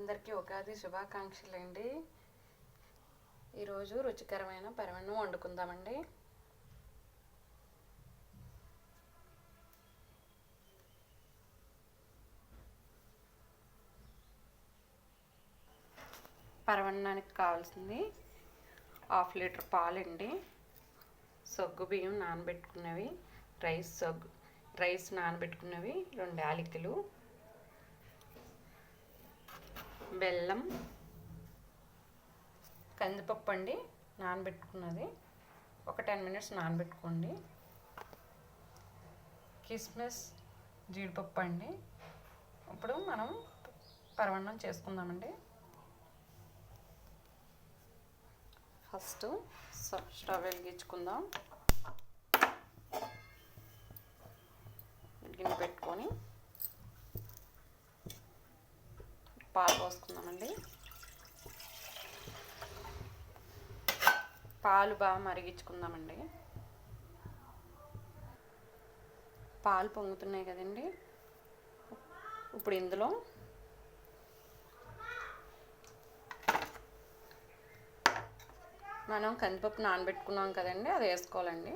అందరికీ ఉగాది శుభాకాంక్షలు అండి ఈరోజు రుచికరమైన పరమన్నం వండుకుందామండి. పరమన్నానికి కావాల్సింది హాఫ్ లీటర్ పాలండి. సొగ్గు బియ్యం నానబెట్టుకున్నవి రైస్ సొగ్గు రైస్ నానబెట్టుకున్నవి రెండు యాలకులు బెల్లం కందిపప్పు అండి నానబెట్టుకున్నది. ఒక టెన్ మినిట్స్ నానబెట్టుకోండి. కిస్మిస్ జీడిపప్పు అండి. ఇప్పుడు మనం పరవన్నం చేసుకుందామండి. ఫస్ట్ స్టవ్ వెలిగించుకుందాం. పాలు పోసుకుందామండి. పాలు బాగా మరిగించుకుందామండి. పాలు పొంగుతున్నాయి కదండి. ఇప్పుడు ఇందులో మనం కందిపప్పు నానబెట్టుకున్నాం కదండి అది వేసుకోవాలండి.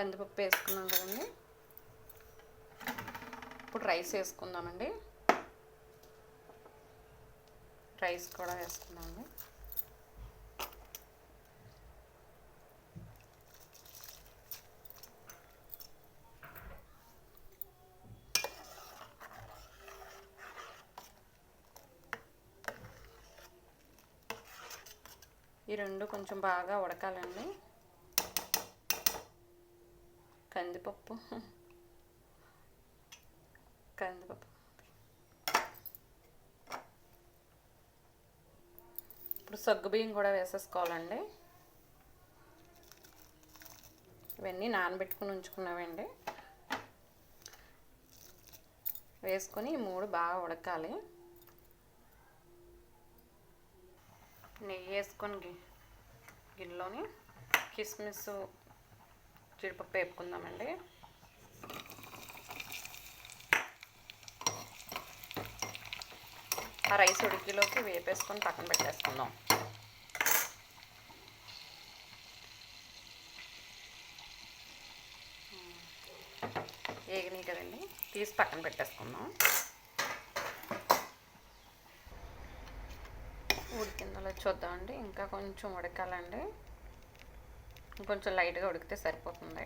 కందిపప్పు వేసుకున్నాం కదండి. ఇప్పుడు రైస్ వేసుకుందామండి. రైస్ కూడా వేసుకున్నాము ఈ రెండు కొంచెం బాగా ఉడకాలండి. కందిపప్పు కందిపప్పు ఇప్పుడు సగ్గుబియ్యం కూడా వేసేసుకోవాలండి. ఇవన్నీ నానబెట్టుకుని ఉంచుకున్నామండి. వేసుకొని మూడు బాగా ఉడకాలి. నెయ్యి వేసుకొని గిన్నెలోని కిస్మిస్ జీడిపప్పు వేపుకుందామండి. ఆ రైస్ ఉడికిలోకి వేపేసుకొని పక్కన పెట్టేసుకుందాం. వేగినాయి కదండి తీసి పక్కన పెట్టేసుకుందాం. ఉడికిందో చూద్దామండి ఇంకా కొంచెం ఉడకాలండి. కొంచెం లైట్గా ఉడికితే సరిపోతుంది.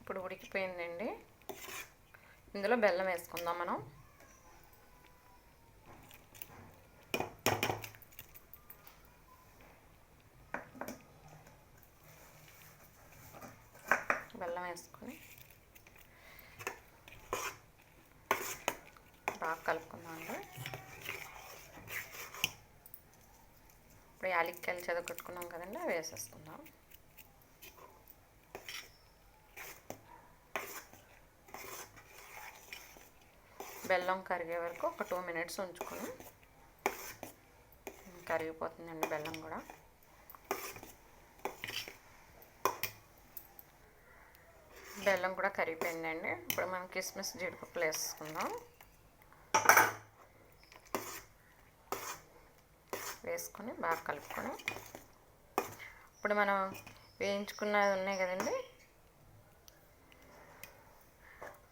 ఇప్పుడు ఉడికిపోయిందండి. ఇందులో బెల్లం వేసుకుందాం మనం. బెల్లం వేసుకొని బాగా కలుపుకుందాం అండి ఇప్పుడు యాలక్కాయలు చదవకొట్టుకున్నాం కదండి అవి వేసేసుకుందాం. బెల్లం కరిగే వరకు ఒక టూ మినిట్స్ ఉంచుకుని కరిగిపోతుందండి బెల్లం కూడా. బెల్లం కూడా కరిగిపోయిందండి. ఇప్పుడు మనం కిస్మిస్ జీడిపప్పులు వేసుకుందాం. వేసుకొని బాగా కలుపుకొని ఇప్పుడు మనం వేయించుకున్నవి ఉన్నాయి కదండి.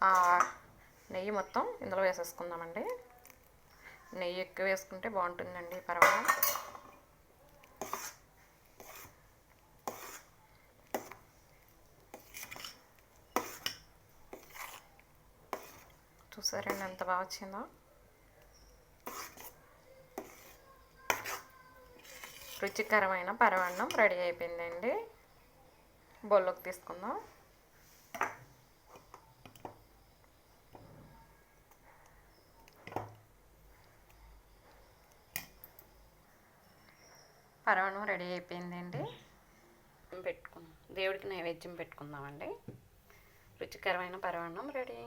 ఆ నెయ్యి మొత్తం ఇందులో వేసేసుకుందామండి. నెయ్యి ఎక్కువ వేసుకుంటే బాగుంటుందండి పర్వాలేదు. చూసారండి ఎంత బాగా వచ్చిందో? రుచికరమైన పరవన్నం రెడీ అయిపోయిందండి. బొల్లోకి తీసుకుందాం. పరవణం రెడీ అయిపోయిందండి. పెట్టుకుందాం దేవుడికి నైవేద్యం పెట్టుకుందామండి. రుచికరమైన పరమాన్నం రెడీ.